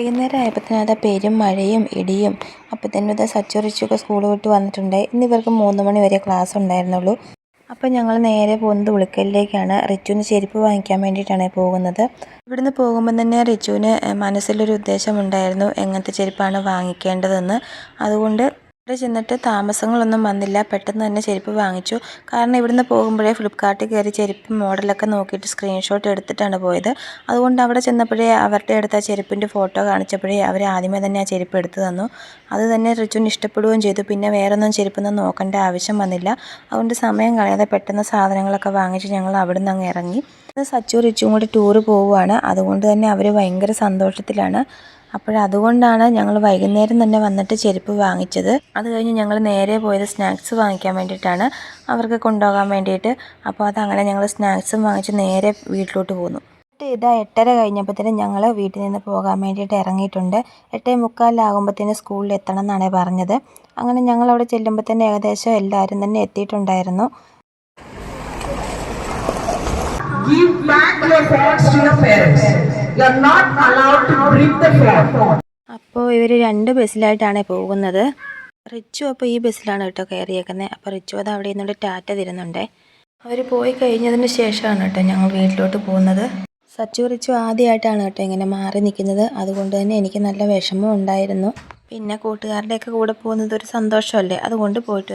വൈകുന്നേരം ആയപ്പോഴത്തേനും പെരും മഴയും ഇടിയും. അപ്പോഴത്തേനും ഇതാ സച്ചു റിച്ചുവൊക്കെ സ്കൂൾ വിട്ട് വന്നിട്ടുണ്ട്. ഇന്ന് ഇവർക്ക് മൂന്ന് മണി വരെ ക്ലാസ് ഉണ്ടായിരുന്നുള്ളൂ. അപ്പോൾ ഞങ്ങൾ നേരെ പോകുന്നത് ഉളിക്കലിലേക്കാണ്. റിച്ചുവിന് ചെരുപ്പ് വാങ്ങിക്കാൻ വേണ്ടിയിട്ടാണ് പോകുന്നത്. ഇവിടുന്ന് പോകുമ്പോൾ തന്നെ റിച്ചുവിന് മനസ്സിലൊരു ഉദ്ദേശമുണ്ടായിരുന്നു എങ്ങനത്തെ ചെരുപ്പാണ് വാങ്ങിക്കേണ്ടതെന്ന്. അതുകൊണ്ട് അവിടെ ചെന്നിട്ട് താമസങ്ങളൊന്നും വന്നില്ല. പെട്ടെന്ന് തന്നെ ചെരുപ്പ് വാങ്ങിച്ചു. കാരണം ഇവിടുന്ന് പോകുമ്പോഴേ ഫ്ലിപ്കാർട്ടിൽ കയറി ചെരുപ്പ് മോഡലൊക്കെ നോക്കിയിട്ട് സ്ക്രീൻഷോട്ട് എടുത്തിട്ടാണ് പോയത്. അതുകൊണ്ട് അവിടെ ചെന്നപ്പോഴേ അവരുടെ അടുത്ത് ആ ചെരുപ്പിന്റെ ഫോട്ടോ കാണിച്ചപ്പോഴേ അവർ ആദ്യമേ തന്നെ ആ ചെരുപ്പ് എടുത്തു തന്നു. അത് തന്നെ റിച്ചുവിന് ഇഷ്ടപ്പെടുകയും ചെയ്തു. പിന്നെ വേറൊന്നും ചെരുപ്പൊന്നും നോക്കേണ്ട ആവശ്യം വന്നില്ല. അതുകൊണ്ട് സമയം കളയാതെ പെട്ടെന്ന് സാധനങ്ങളൊക്കെ വാങ്ങിച്ച് ഞങ്ങൾ അവിടുന്ന് അങ്ങ് ഇറങ്ങി. സച്ചു റിച്ചും കൂടി ടൂറ് പോവുകയാണ്. അതുകൊണ്ട് തന്നെ അവർ ഭയങ്കര സന്തോഷത്തിലാണ്. അപ്പോഴതുകൊണ്ടാണ് ഞങ്ങൾ വൈകുന്നേരം തന്നെ വന്നിട്ട് ചെരുപ്പ് വാങ്ങിച്ചത്. അത് കഴിഞ്ഞ് ഞങ്ങൾ നേരെ പോയത് സ്നാക്സ് വാങ്ങിക്കാൻ വേണ്ടിയിട്ടാണ്. അവർക്ക് കൊണ്ടുപോകാൻ വേണ്ടിയിട്ട്. അപ്പോൾ അതങ്ങനെ ഞങ്ങൾ സ്നാക്സും വാങ്ങിച്ച് നേരെ വീട്ടിലോട്ട് പോന്നു. എന്നിട്ട് ഇതാ എട്ടര കഴിഞ്ഞപ്പോഴത്തേനും ഞങ്ങൾ വീട്ടിൽ നിന്ന് പോകാൻ വേണ്ടിയിട്ട് ഇറങ്ങിയിട്ടുണ്ട്. എട്ടേ മുക്കാലാകുമ്പോഴത്തേനും സ്കൂളിൽ എത്തണം എന്നാണ് പറഞ്ഞത്. അങ്ങനെ ഞങ്ങൾ അവിടെ ചെല്ലുമ്പോൾ തന്നെ ഏകദേശം എല്ലാവരും തന്നെ എത്തിയിട്ടുണ്ടായിരുന്നു. Give back your thoughts to your parents. You not allowed to the. അപ്പോൾ ഇവർ രണ്ട് ബസ്സിലായിട്ടാണ് പോകുന്നത്. റിച്ചു അപ്പോൾ ഈ ബസ്സിലാണ് കേട്ടോ കയറിയേക്കുന്നത് അപ്പോൾ റിച്ചു അത് അവിടെ നിന്നുകൊണ്ട് ടാറ്റ തരുന്നുണ്ടേ. അവർ പോയി കഴിഞ്ഞതിന് ശേഷമാണ് കേട്ടോ ഞങ്ങൾ വീട്ടിലോട്ട് പോകുന്നത്. സച്ചു റിച്ചു ആദ്യമായിട്ടാണ് കേട്ടോ ഇങ്ങനെ മാറി നിൽക്കുന്നത്. അതുകൊണ്ട് തന്നെ എനിക്ക് നല്ല വിഷമം ഉണ്ടായിരുന്നു. പിന്നെ കൂട്ടുകാരുടെയൊക്കെ കൂടെ പോകുന്നത് ഒരു സന്തോഷമല്ലേ? അതുകൊണ്ട് പോയിട്ട്